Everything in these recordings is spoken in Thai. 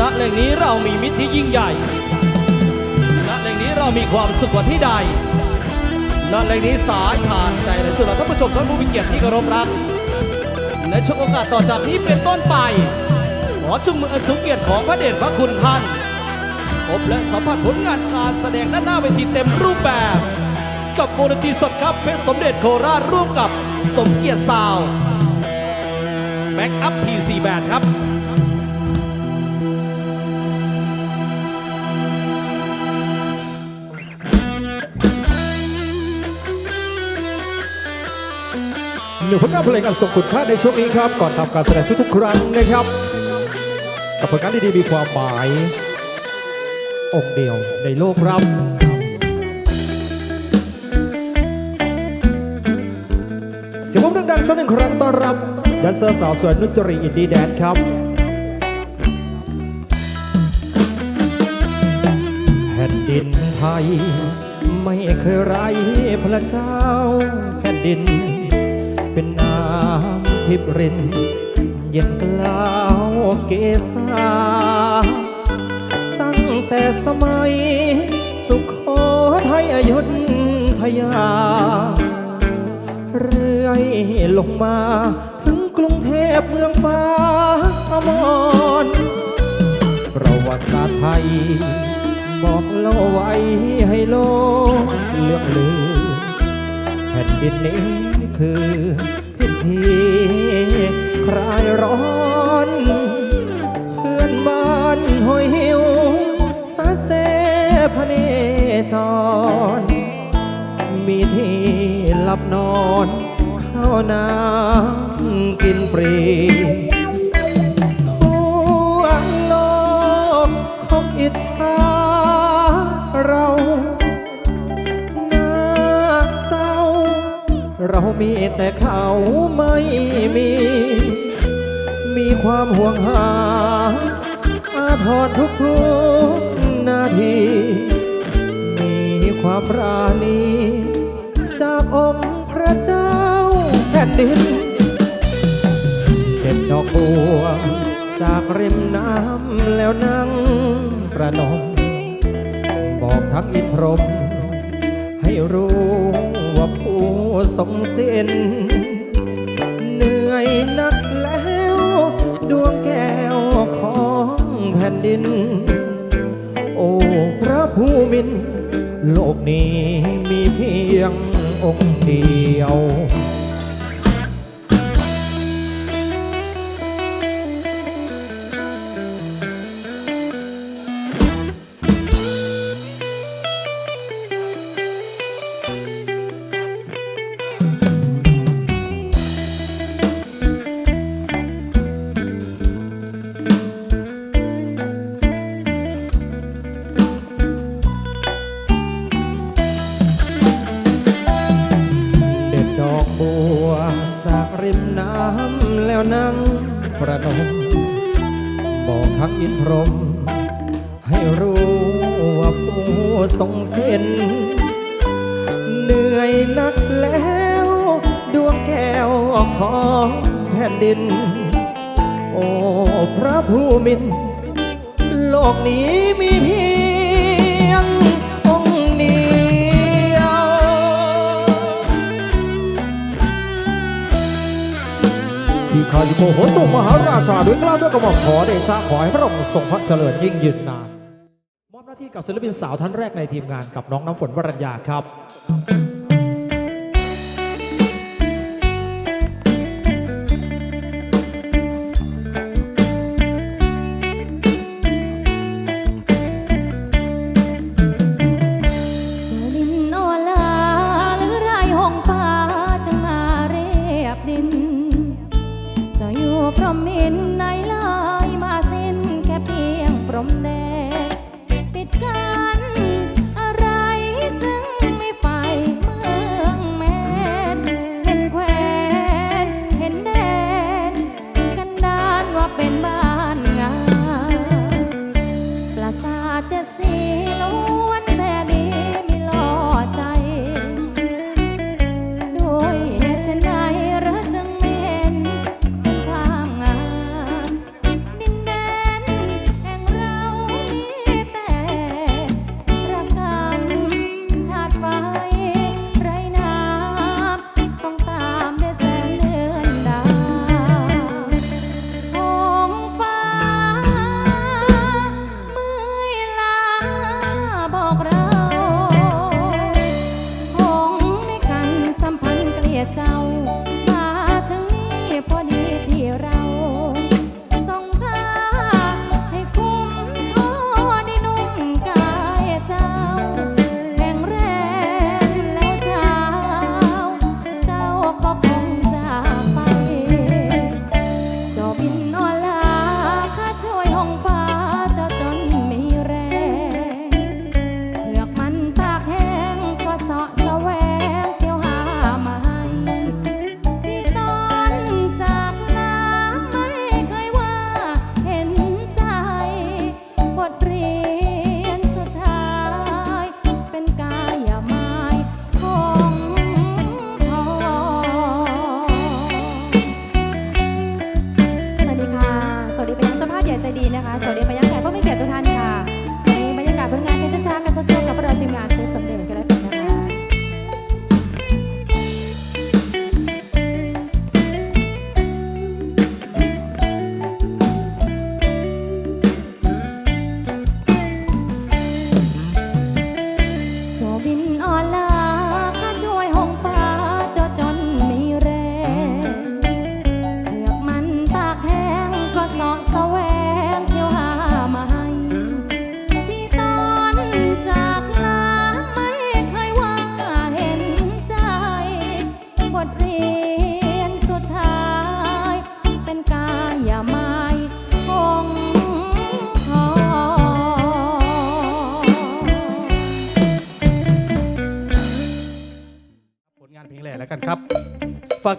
ณแหล่งนี้เรามีมิตรที่ยิ่งใหญ่ณแหล่งนี้เรามีความสุขกว่าที่ใดณแหล่งนี้สายทานใจและสุดเราท่านผู้ชมท่านผู้มีเกียรติที่เคารพรักในช่วงโอกาสต่อจากนี้เป็นต้นไป ขอชุมมืออันสูงเกียรติของพระเดชพระคุณท่านพบและสัมผัสผลงานการแสดงด้านหน้าเวทีเต็มรูปแบบ กับวงดนตรีสดครับเพชรสมเด็จโคราชร่วมกับสมเกียรติซาวแบ็กอัพทีซีแบนครับ หนึ่งผลงานเพลงอันทรงคุณค่าในช่วงนี้ครับ ก่อนทำการแสดงทุกๆครั้งนะครับ กับผลงานดีๆมีความหมาย องค์เดียวในโลกรับเสียงรบมือดังๆสักหนึ่งครั้งต้อนรับแดนเซอร์สาวสวยนุตรีอินดีแดนครับแผ่นดินไทย ไม่เคยไร้พระเจ้าแผ่นดิน ทิพรินเย็นกล้าวเกษาตั้งแต่สมัย สุโขทัยอยุธยา เรื่อยลงมา ถึงกรุงเทพเมืองฟ้าอมรประวัติศาสตร์ไทย บอกเล่าไว้ให้โลกเลือกลือแผ่นดินนี้คือ ที่คลายร้อนเพื่อนบ้านหอยหิวสาเสพเนจร มีที่หลับนอนข้าวน้ำกินปรี ไม่มี มีความห่วงหา อาทรทุกทุกนาที มีความปราณี จากองค์พระเจ้าแผ่นดิน เด็ดดอกบัว จากริมน้ำแล้วนั่งประนม บอกทักอินพรหมให้รู้ว่าผู้ทรงสิ้น นักแล้ว ดวงแก้วของแผ่นดิน โอ้พระผู้มิน โลกนี้มีเพียงองค์เดียวำแล้วนั่งประนมบอกทักอินพรม ให้รู้ว่าผู้ทรงเส้น เหนื่อยนักแล้ว ดวงแก้วของแผ่นดิน โอ้ พระผู้มิน โลกนี้มีเพีย ข้าอยู่โกโหตุมหาราชาด้วยกล้าวด้วยกระหม่อมขอเดชะขอให้พระองค์ทรงพระเจริญยิ่งยืนนานมอบหน้าที่กับศิลปินสาวท่านแรกในทีมงานกับน้องน้ำฝนวรัญญาครับ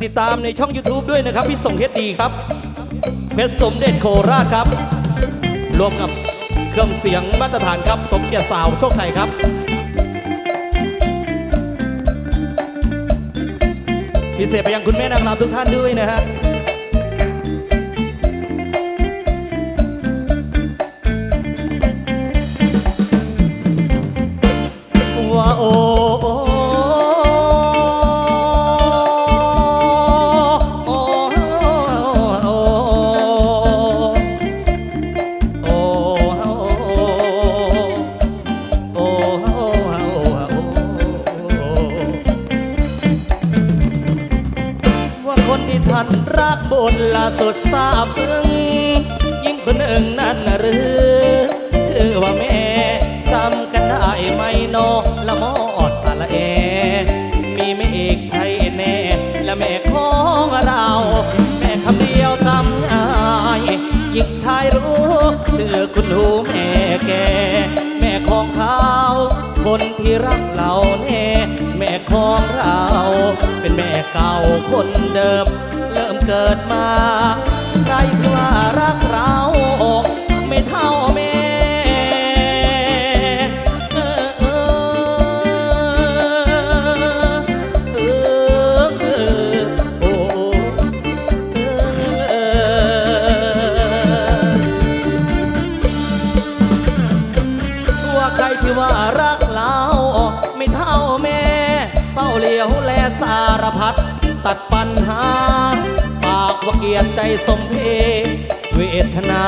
ติดตามในช่อง YouTube ด้วยนะครับ พี่ส่งเฮดดีครับเพชรสมเด็จโคราชครับ รวมกับเครื่องเสียงมาตรฐานครับ สมเกียรติสาวโชคชัยครับพิเศษไปยังคุณแม่นางรำทุกท่านด้วยนะฮะ รักบนล่าสุดทราบซึ้งยิ่งคนหนึ่งนั้นหรือ ชื่อว่าแม่จำกันได้ไหมโนละมอสาละเอมีแม่เอกใช่แน่ และแม่ของเรา แม่คำเดียวจำง่ายยิ่งชายรู้ ชื่อคุณหูแม่แก แม่ของเขา คนที่รักเราแน่ แม่ของเรา เป็นแม่เก่าคนเดิม เริ่มเกิดมาใครที่ว่ารักเรา ยรติใจสมเพ เวทนา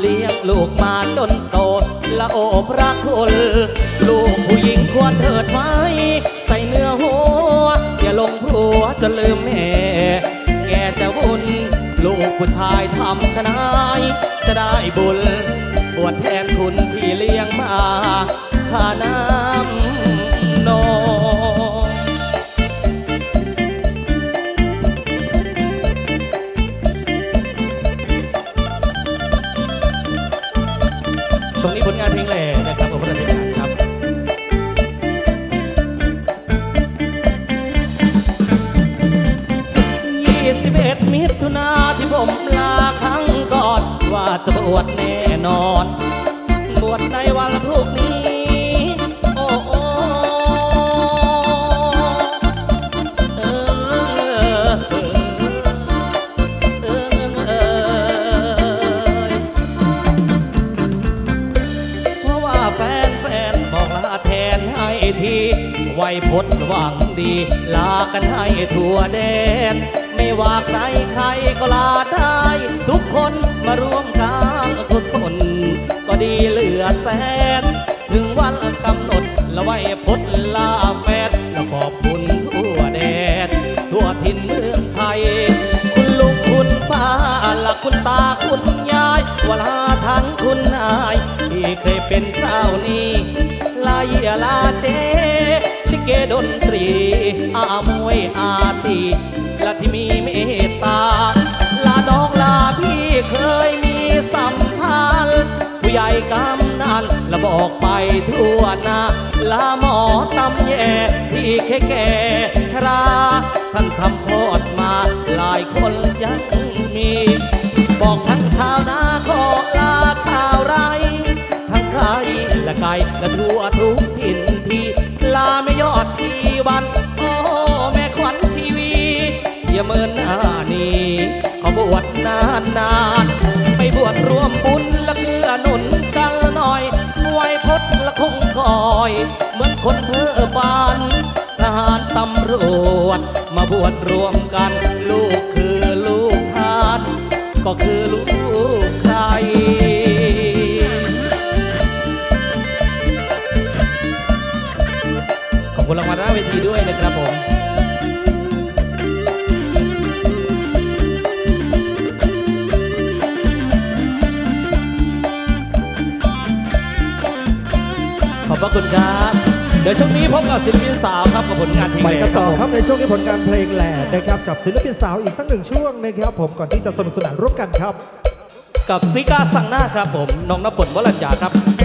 เลี้ยงลูกมาจนโตละโอพระคุณ ลูกผู้หญิงควรเถิดไว้ ใส่เนื้อหัว อย่าลงผัวจนลืมแม่ แกจะวุ่นลูกผู้ชายทำชนายจะได้บุญบวชแทนคุณที่เลี้ยงมาข้าน้ำนอ จะบวชแน่นอน บวชในวันพรุ่งนี้ โอ้โอเออเออเออเออเพราะว่าแฟนแฟนๆบอกลาแทนให้ทีไวยพจน์หวังดี ลากันให้ทั่วแดนไม่ว่าใครใครก็ลาได้ ทุกคน มาร่วมการกุศลก็ดีเหลือแสน ถึงวันกำหนดละไวยพจน์ลาแฟนและขอบคุณทั่วแดนทั่วถิ่นเมืองไทย คุณลุงคุณป้าละคุณตาคุณยายวลาทั้งคุณนาย ที่เคยเป็นเจ้านี้ลาเยียลาเจลิเกดนตรี อามวยอาตีและที่มีเมตตา กำนันและบอกไปทั่วหนาลาหมอตำแย่ที่แค่แก่ชรา ท่านทำโทษมาหลายคนยัง วดรวมกัน ลูกคือลูกทาน ก็คือลูกใคร ขอบคุณรางวัลหน้าเวทีด้วยนะครับผมขอบพระคุณครับ ดี๋ยวช่วงนี้พบกับศิลปินสาวครับกับผลงานเพลงไปแรกันกคต่รัอบผมครับในช่วงนี้ผลการเพลงแหล่นะครับกับศิลปินสาวอีกสักหนึ่งช่วงนะครับผมก่อนที่จะสนุกสนานร่วมกันครับ กับซิกาสังหน้าครับผมน้องน้ำฝนวรัญญาครับ